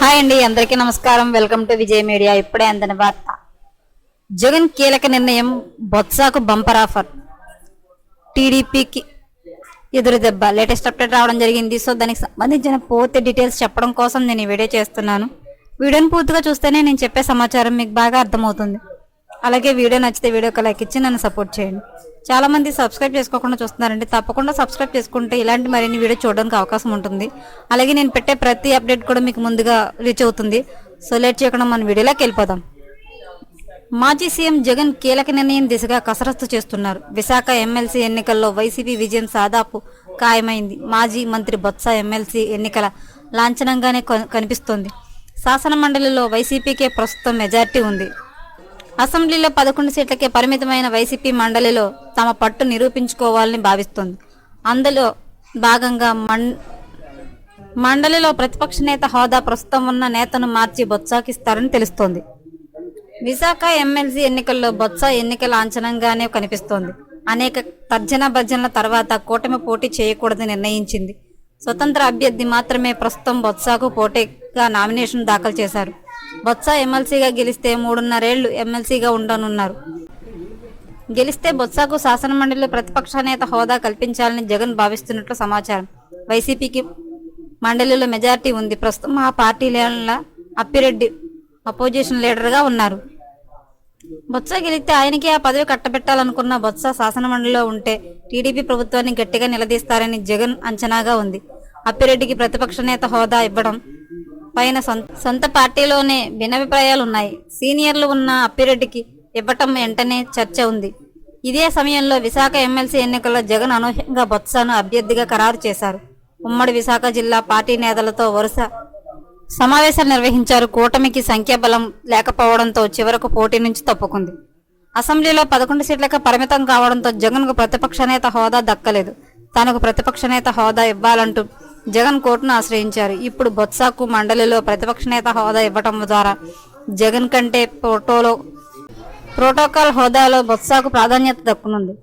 Hi అండి అందరికీ నమస్కారం. Welcome to Vijay media. ఇప్పుడే అందని వార్త. జగన్ కీలక నిర్ణయం బొత్సాకు బంపర్ ఆఫర్. టీడీపీకి ఎదురు దెబ్బ. లేటెస్ట్ అప్డేట్ రావడం జరిగింది. సో దానికి సంబంధించిన పూర్తి డీటెయిల్స్ చెప్పడం కోసం నేను ఈ వీడియో చేస్తున్నాను. వీడియోని పూర్తిగా చూస్తేనే నేను చెప్పే సమాచారం మీకు బాగా అర్థమవుతుంది. అలాగే వీడియో నచ్చితే వీడియోకి లైక్ ఇచ్చి నన్ను సపోర్ట్ చేయండి. చాలా మంది సబ్స్క్రైబ్ చేసుకోకుండా చూస్తున్నారండి. తప్పకుండా సబ్స్క్రైబ్ చేసుకుంటే ఇలాంటి మరిన్ని వీడియో చూడడానికి అవకాశం ఉంటుంది. అలాగే నేను పెట్టే ప్రతి అప్డేట్ కూడా మీకు ముందుగా రీచ్ అవుతుంది. సో లేట్ చేయకుండా మన వీడియోలోకి వెళ్ళిపోదాం. మాజీ సీఎం జగన్ కీలక నిర్ణయం దిశగా కసరత్తు చేస్తున్నారు. విశాఖ ఎమ్మెల్సీ ఎన్నికల్లో వైసీపీ విజయం సాదాపు ఖాయమైంది. మాజీ మంత్రి బొత్స ఎమ్మెల్సీ ఎన్నికల లాంఛనంగానే కనిపిస్తోంది. శాసన మండలిలో వైసీపీకే ప్రస్తుతం మెజార్టీ ఉంది. అసెంబ్లీలో పదకొండు సీట్లకే పరిమితమైన వైసీపీ మండలిలో తమ పట్టు నిరూపించుకోవాలని భావిస్తోంది. అందులో భాగంగా మండలిలో ప్రతిపక్ష నేత హోదా ప్రస్తుతం ఉన్న నేతను మార్చి బొత్సాకిస్తారని తెలుస్తోంది. విశాఖ ఎమ్మెల్సీ ఎన్నికల్లో బొత్స ఎన్నికల అంచనంగానే కనిపిస్తోంది. అనేక తర్జన భర్జనల తర్వాత కూటమి పోటీ చేయకూడదని నిర్ణయించింది. స్వతంత్ర అభ్యర్థి మాత్రమే ప్రస్తుతం బొత్సాకు పోటీగా నామినేషన్ దాఖలు చేశారు. బొత్స ఎమ్మెల్సీగా గెలిస్తే మూడున్నరేళ్ళు ఎమ్మెల్సీగా ఉండనున్నారు. గెలిస్తే బొత్సకు శాసనమండలిలో ప్రతిపక్ష నేత హోదా కల్పించాలని జగన్ భావిస్తున్నట్లు సమాచారం. వైసీపీకి మండలిలో మెజార్టీ ఉంది. ప్రస్తుతం ఆ పార్టీ లీడర్ల అప్పిరెడ్డి అపోజిషన్ లీడర్గా ఉన్నారు. బొత్స గెలిస్తే ఆయనకి ఆ పదవి కట్టబెట్టాలనుకున్న బొత్స శాసనమండలిలో ఉంటే టీడీపీ ప్రభుత్వాన్ని గట్టిగా నిలదీస్తారని జగన్ అంచనాగా ఉంది. అప్పిరెడ్డికి ప్రతిపక్ష నేత హోదా ఇవ్వడం పైన సొంత సొంత పార్టీలోనే భిన్నభిప్రాయాలు ఉన్నాయి. సీనియర్లు ఉన్న అప్పిరెడ్డికి ఇవ్వటం వెంటనే చర్చ ఉంది. ఇదే సమయంలో విశాఖ ఎమ్మెల్సీ ఎన్నికల్లో జగన్ అనూహ్యంగా బొత్సను అభ్యర్థిగా ఖరారు చేశారు. ఉమ్మడి విశాఖ జిల్లా పార్టీ నేతలతో వరుస సమావేశాలు నిర్వహించారు. కూటమికి సంఖ్యాబలం లేకపోవడంతో చివరకు పోటీ నుంచి తప్పుకుంది. అసెంబ్లీలో పదకొండు సీట్లకు పరిమితం కావడంతో జగన్కు ప్రతిపక్ష నేత హోదా దక్కలేదు. తనకు ప్రతిపక్ష నేత హోదా ఇవ్వాలంటూ జగన్ కోర్టును ఆశ్రయించారు. ఇప్పుడు బొత్సాకు మండలిలో ప్రతిపక్ష నేత హోదా ఇవ్వటం ద్వారా జగన్ కంటే ప్రోటోలో ప్రోటోకాల్ హోదాలో బొత్సాకు ప్రాధాన్యత దక్కునుంది.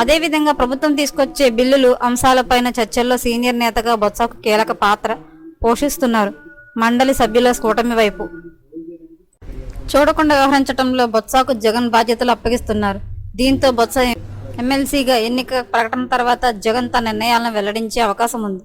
అదేవిధంగా ప్రభుత్వం తీసుకొచ్చే బిల్లులు అంశాలపైన చర్చల్లో సీనియర్ నేతగా బొత్సాకు కీలక పాత్ర పోషిస్తున్నారు మండలి సభ్యుల కూటమి వైపు. చూడకుండా వ్యవహరించడంలో బొత్సాకు జగన్ బాధ్యతలు అప్పగిస్తున్నారు. దీంతో బొత్స ఎమ్మెల్సీగా ఎన్నిక ప్రకటన తర్వాత జగన్ తన నిర్ణయాలను వెల్లడించే అవకాశం ఉంది.